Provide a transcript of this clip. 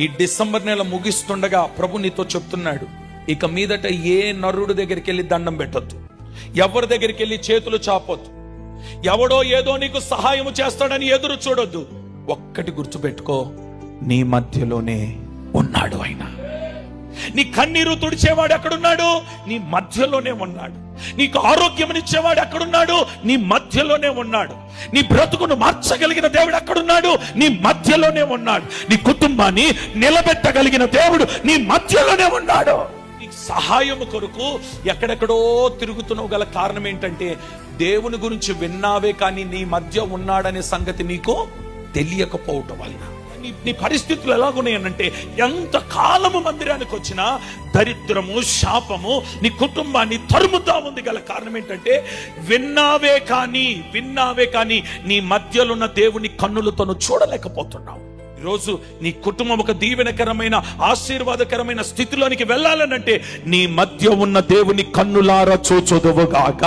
ఈ డిసెంబర్ నెల ముగిస్తుండగా ప్రభు నీతో చెప్తున్నాడు ఇక మీదట ఏ నరుడు దగ్గరికి వెళ్ళి దండం పెట్టొద్దు. ఎవరి దగ్గరికి వెళ్ళి చేతులు చాపొద్దు. ఎవడో ఏదో నీకు సహాయం చేస్తాడని ఎదురు చూడొద్దు. ఒక్కటి గుర్తుపెట్టుకో నీ మధ్యలోనే ఉన్నాడు ఆయన. నీ కన్నీరు తుడిచేవాడు ఎక్కడున్నాడు? నీ మధ్యలోనే ఉన్నాడు. నీకు ఆరోగ్యం ఇచ్చేవాడు ఎక్కడున్నాడు? నీ మధ్యలోనే ఉన్నాడు. నీ బ్రతుకును మార్చగలిగిన దేవుడు ఎక్కడున్నాడు? నీ మధ్యలోనే ఉన్నాడు. నీ కుటుంబాన్ని నిలబెట్టగలిగిన దేవుడు నీ మధ్యలోనే ఉన్నాడు. నీకు సహాయము కొరకు ఎక్కడెక్కడో తిరుగుతున్నావు గల కారణం ఏంటంటే దేవుని గురించి విన్నావే కానీ నీ మధ్య ఉన్నాడనే సంగతి నీకు తెలియకపోవటం వలన. నీ నీ పరిస్థితులు ఎలాగున్నాయనంటే ఎంత కాలము మందిరానికి వచ్చినా దరిద్రము శాపము నీ కుటుంబాన్ని తరుముతా ఉంది గల కారణం ఏంటంటే విన్నావే కానీ విన్నావే కానీ నీ మధ్యలో ఉన్న దేవుని కన్నులతోను చూడలేకపోతున్నావు. ఈరోజు నీ కుటుంబం ఒక దీవెనకరమైన ఆశీర్వాదకరమైన స్థితిలోనికి వెళ్ళాలనంటే నీ మధ్య ఉన్న దేవుని కన్నులారా చూచొదవుగాక.